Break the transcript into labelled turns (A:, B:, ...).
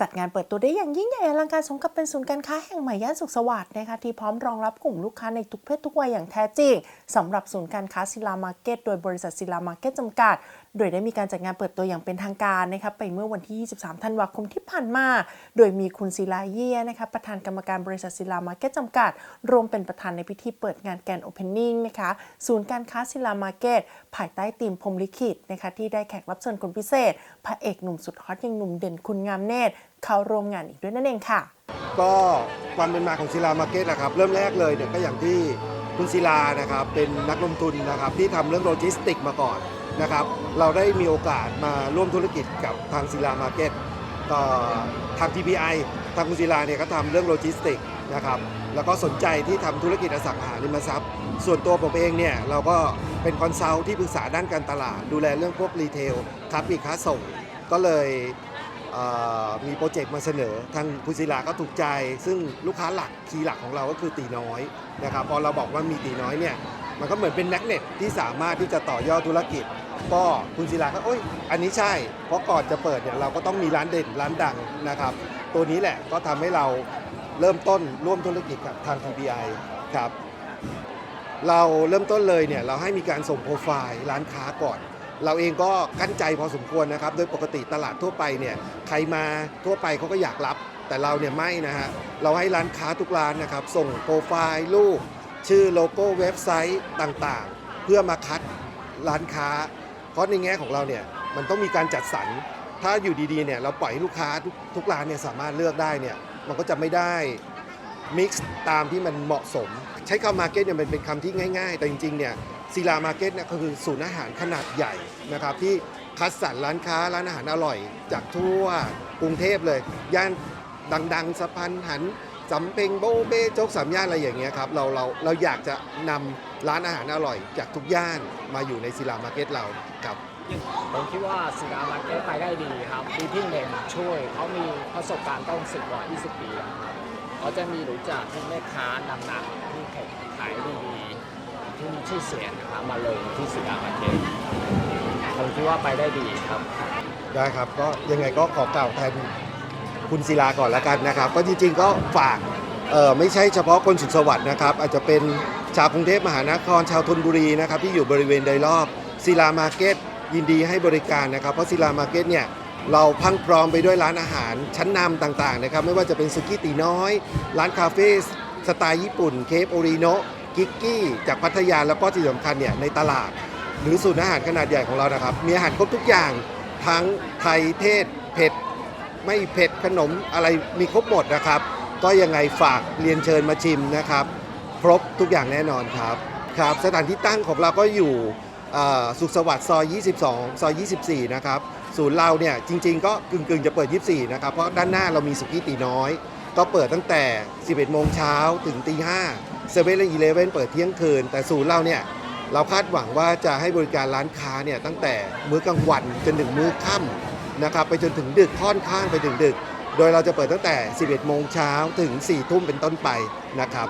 A: จัดงานเปิดตัวได้อย่างยิ่งใหญ่อลังการสมกับเป็นศูนย์การค้าแห่งใหม่ย่านสุขสวัสดิ์นะคะที่พร้อมรองรับกลุ่มลูกค้าในทุกเพศทุกวัยอย่างแท้จริงสำหรับศูนย์การค้าศิลามาร์เก็ตโดยบริษัทศิลามาร์เก็ตจำกัดโดยได้มีการจัดงานเปิดตัวอย่างเป็นทางการนะคะไปเมื่อวันที่ 23 ธันวาคมที่ผ่านมา โดยมีคุณศิลาเยี่ยนะคะประธานกรรมการบริษัทศิลามาร์เก็ตจำกัด รวมเป็นประธานในพิธีเปิดงานแกนโอเพนนิ่งนะคะศูนย์การค้าศิลามาร์เก็ตภายใต้ธีมพรมลิขิตนะคะที่ได้แขกรับเชิญคนพิเศษ พระเอกหนุ่มสุดฮอตอย่างหนุ่มเด่นคุณงามเนตรเข้าร่วมงานอีกด้วยนั่นเองค่ะ
B: ก็ความเป็นมาของศิลามาร์เก็ตนะครับเริ่มแรกเลยเนี่ยก็อย่างที่คุณศิลานะครับเป็นนักลงทุนนะครับที่ทำเรื่องโลจิสติกมาก่อน นะครับ เราได้มีโอกาสมาร่วมธุรกิจกับทางศิลามาร์เก็ตก็ทาง TPI ทางคุณศิลาเนี่ยก็ทำเรื่องโลจิสติกนะครับแล้วก็สนใจที่ทำธุรกิจอสังหาริมทรัพย์ ส่วนตัวผมเองเนี่ยเราก็เป็นคอนซัลท์ที่ปรึกษาด้านการตลาด ดูแลเรื่องพวกรีเทลค้าปลีกค้าส่ง ก็เลยเมีโปรเจกต์มาเสนอ ทางคุณศิลาก็ถูกใจ ซึ่งลูกค้าหลักคีย์หลักของเราก็คือตีน้อยนะครับพอเราบอกว่ามีตีน้อยเนี่ย มันก็เหมือนเป็นแมกเนตที่สามารถที่จะต่อยอดธุรกิจ ก็คุณศิลาก็โอ้ยอันนี้ใช่ เพราะก่อนจะเปิดเนี่ยเราก็ต้องมีร้านเด่นร้านดังนะครับ ตัวนี้แหละก็ทำให้เราเริ่มต้นร่วมธุรกิจกับทาง TBI ครับเราเริ่มต้นเลยเนี่ยเราให้มีการส่งโปรไฟล์ร้านค้าก่อน เราเองก็กั้นใจพอสมควรนะครับ โดยปกติตลาดทั่วไปเนี่ยใครมาทั่วไปเขาก็อยากรับ แต่เราเนี่ยไม่นะฮะเราให้ร้านค้าทุกร้านนะครับ ส่งโปรไฟล์รูป ชื่อโลโก้เว็บไซต์ต่างๆ เพื่อมาคัดร้านค้า เพราะในแง่ของเราเนี่ยมันต้องมีการจัดสรร ถ้าอยู่ดีๆเนี่ยเราปล่อยให้ลูกค้าทุกทุกร้านเนี่ยสามารถเลือกได้เนี่ยมันก็จะไม่ได้มิกซ์ตามที่มันเหมาะสม ใช้คำมาร์เก็ตเนี่ยมันเป็นคำที่ง่าย ๆ แต่จริงๆเนี่ยศิลามาร์เก็ตเนี่ยก็คือศูนย์อาหารขนาดใหญ่นะครับที่คัดสรรร้านค้าร้านอาหารอร่อย จากทั่วกรุงเทพเลย ย่านดังๆสะพานหัน สำเพ็งโบเบ้โจ๊กสามย่านอะไรอย่างเงี้ยครับเราเราเราอยากจะนำร้านอาหารอร่อย จากทุกย่านมาอยู่ในศิลามาร์เก็ตเราครับ
C: ผมคิดว่าศิลามาร์เก็ตไปได้ดีครับดีที่เน่งช่วยเขามีประสบการณ์ต้องสิบกว่า 20 ปีแล้วครับเขาจะมีรู้จักที่แม่ค้าดังๆที่ขายดีๆที่มีชื่อเสียงนะครับมาลงที่ศิลามาร์เก็ตผมคิดว่าไปได้ดีครับ
B: ได้ครับก็ยังไงก็ขอกล่าวแทน คุณศิลาก่อนละกันนะครับ ก็จริงๆก็ฝากไม่ใช่เฉพาะคนสุขสวัสดิ์นะครับ อาจจะเป็นชาวกรุงเทพมหานครชาวธนบุรีนะครับที่อยู่บริเวณโดยรอบศิลามาร์เก็ตยินดีให้บริการนะครับ เพราะศิลามาร์เก็ตเนี่ยเราพังพร้อมไปด้วยร้านอาหารชั้นนำต่างๆนะครับ ไม่ว่าจะเป็นสุกี้ตีน้อย ร้านคาเฟ่สไตล์ญี่ปุ่น เคฟโอริโนกิกกี้ จากพัทยาแล้วก็ที่สำคัญเนี่ยในตลาด หรือศูนย์อาหารขนาดใหญ่ของเรานะครับ มีอาหารครบทุกอย่างทั้งไทยเทศเผ็ด ไม่เผ็ดขนมอะไรมีครบหมดนะครับ ก็ยังไงฝากเรียนเชิญมาชิมนะครับ ครบทุกอย่างแน่นอนครับครับ สถานที่ตั้งของเราก็อยู่สุขสวัสดิ์ซอย 22 ซอย 24 นะครับ ศูนย์เราเนี่ยจริง ๆ ก็กึ่งๆ จะเปิด 24 นะครับ เพราะด้านหน้าเรามีสุกี้ตีน้อย ก็เปิดตั้งแต่ 11 โมงเช้าถึงตี5เซเว่นและอีเลฟเว่นเปิดเที่ยงคืน แต่ศูนย์เราเนี่ยเราคาดหวังว่าจะให้บริการร้านค้าเนี่ยตั้งแต่มื้อกลางวันจนถึงมื้อค่ำ นะครับไปจนถึงดึกค่อนข้างไปถึงดึก โดยเราจะเปิดตั้งแต่ 11 โมงเช้าถึง 4 ทุ่มเป็นต้นไปนะครับ